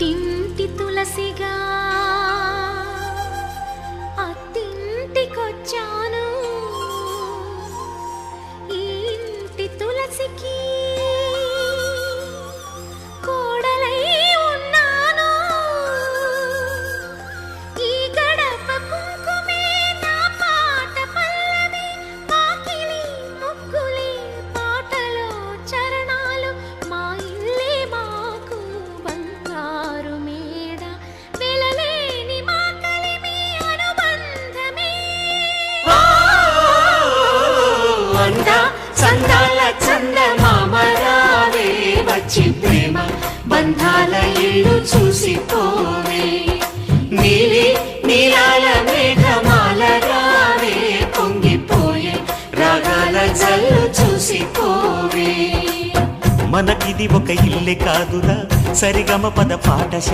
tim అంద చందాల చందమామరావే వచ్చి ప్రేమ బంధాల ఇల్లు చూసిపోవే. నీలి నీలాల మేఘమాల రావే పొంగిపోయే రాగాల జల్లు చూసిపోవే. మనకిది ఒక ఇల్లే కాదురా సరిగమ పద పాఠశాల.